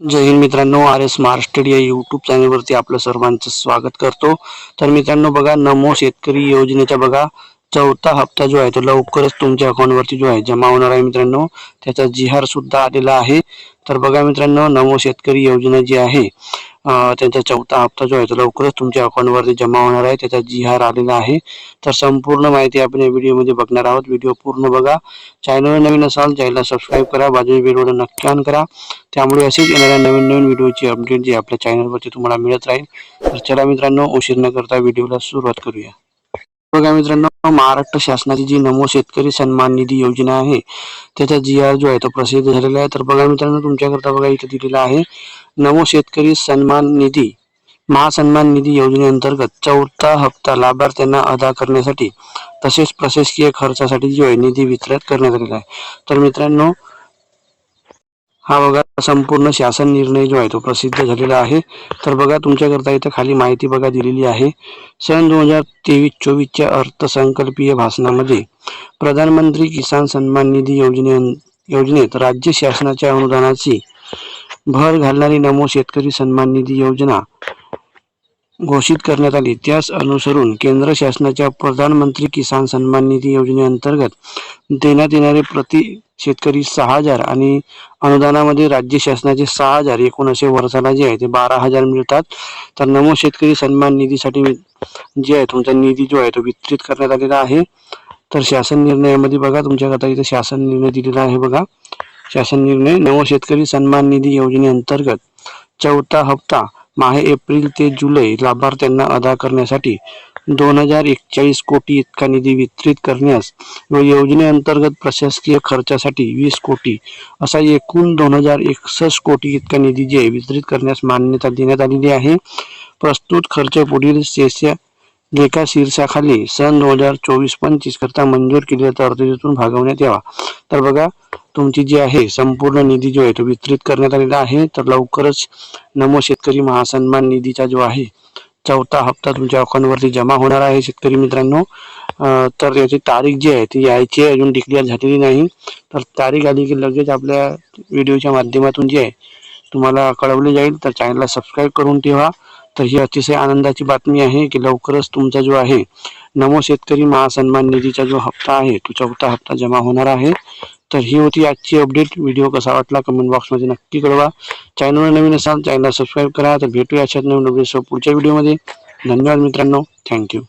जय हिंद मित्रांनो R S Maharashtra या YouTube चॅनलवरती आपलं सर्वांचं स्वागत करतो. तर मित्रांनो बघा नमो शेतकरी योजनेचा बघा चौथा हप्ता जो आहे तो लवकरच तुमच्या अकाउंटवरती जो आहे जमा होणार आहे मित्रांनो. त्याचा जिहार सुद्धा आलेला आहे. तर बघा मित्रांनो नमो शेतकरी योजना जी आहे त्यांचा चौथा हप्ता जो आहे तो लवकरच तुमच्या अकाउंटवरती जमा होणार आहे. त्याचा जिहार आलेला आहे. तर संपूर्ण माहिती आपण या व्हिडिओमध्ये बघणार आहोत. व्हिडिओ पूर्ण बघा. चॅनलवर नवीन असाल चॅनलला सबस्क्राईब करा. बाजूने बेल नक्की ऑन करा. त्यामुळे असेच येणाऱ्या नवीन नवीन व्हिडिओची अपडेट जी आपल्या चॅनलवरती तुम्हाला मिळत राहील. तर चला मित्रांनो उशीर न करता व्हिडिओला सुरुवात करूया. बघा मित्रांनो महाराष्ट्र शासनाची जी नमो शेतकरी सन्मान निधी योजना आहे त्याचा जी आर जो आहे तो प्रसिद्ध झालेला आहे. तर बघा मित्रांनो तुमच्याकरता बघा इथे दिलेला आहे नमो शेतकरी सन्मान निधी महासन्मान निधी योजनेअंतर्गत चौथा हप्ता लाभार्थ्यांना अदा करण्यासाठी तसेच प्रशासकीय खर्चासाठी जो आहे निधी वितरित करण्यात आलेला आहे. तर मित्रांनो हा बघा संपूर्ण शासन निर्णय जो आहे तो प्रसिद्ध झालेला आहे. तर बघा तुमच्याकरता इथं खाली माहिती बघा दिलेली आहे. सन दोन हजार तेवीस चोवीसच्या अर्थसंकल्पीय भाषणामध्ये प्रधानमंत्री किसान सन्मान निधी योजने योजनेत राज्य शासनाच्या अनुदानाची भर घालणारी नमो शेतकरी सन्मान निधी योजना घोषित करण्यात आली. त्यास अनुसरून केंद्र शासनाच्या प्रधानमंत्री किसान सन्मान निधी योजनेअंतर्गत देण्यात येणारे प्रति शेतकरी सहा हजार आणि अनुदानामध्ये राज्य शासनाचे सहा हजार एकूण असे वर्षाला जे आहे ते बारा हजार मिळतात. तर नमो शेतकरी सन्मान निधीसाठी जे आहे तुमचा निधी जो आहे तो वितरित करण्यात आलेला आहे. तर शासन निर्णयामध्ये बघा तुमच्याकरता इथे शासन निर्णय दिलेला आहे बघा. शासन निर्णय नमो शेतकरी सन्मान निधी योजनेअंतर्गत चौथा हप्ता माहे एप्रिल ते जुलै लाभार्थ्यांना अदा करण्यासाठी दोन हजार एकचाळीस कोटी इतका निधी वितरित करण्यास व योजनेअंतर्गत प्रशासकीय खर्चासाठी वीस कोटी असा एकूण दोन हजार एकसष्ट कोटी इतका निधी जे वितरित करण्यास मान्यता देण्यात आलेली आहे. प्रस्तुत खर्च पुढील शेषा लेखा शीर्षाखाली सन दोन हजार चोवीस पंचवीस करता मंजूर केलेल्या तरतुदीतून भागवण्यात यावा. तर बघा तुमची जी आहे संपूर्ण निधी जो आहे तो वितरित करण्यात आलेला आहे. तर लवकरच नमो शेतकरी महासन्मान निधीचा जो आहे चौथा हप्ता तुमच्या अकाउंटवरती जमा होणार आहे शेतकरी मित्रांनो. तर याची तारीख जी आहे ती यायची आहे अजून डिक्लेअर झालेली नाही. तर तारीख आली की लगेच आपल्या व्हिडिओच्या माध्यमातून जी आहे तुम्हाला कळवली जाईल. तर चॅनलला सबस्क्राईब करून ठेवा. तर ही अतिशय आनंदाची बातमी आहे की लवकरच तुमचा जो आहे नमो शेतकरी महासन्मान निधीचा जो हप्ता आहे तो चौथा हप्ता जमा होणार आहे. तर ही होती आजची अपडेट व्हिडिओ कसा वाटला कमेंट बॉक्समध्ये नक्की कळवा. चॅनलवर नवीन असाल चॅनलला सबस्क्राईब करा. तर भेटूया अशाच नवीन अपडेट्स पुढच्या व्हिडिओमध्ये धन्यवाद मित्रांनो. थँक्यू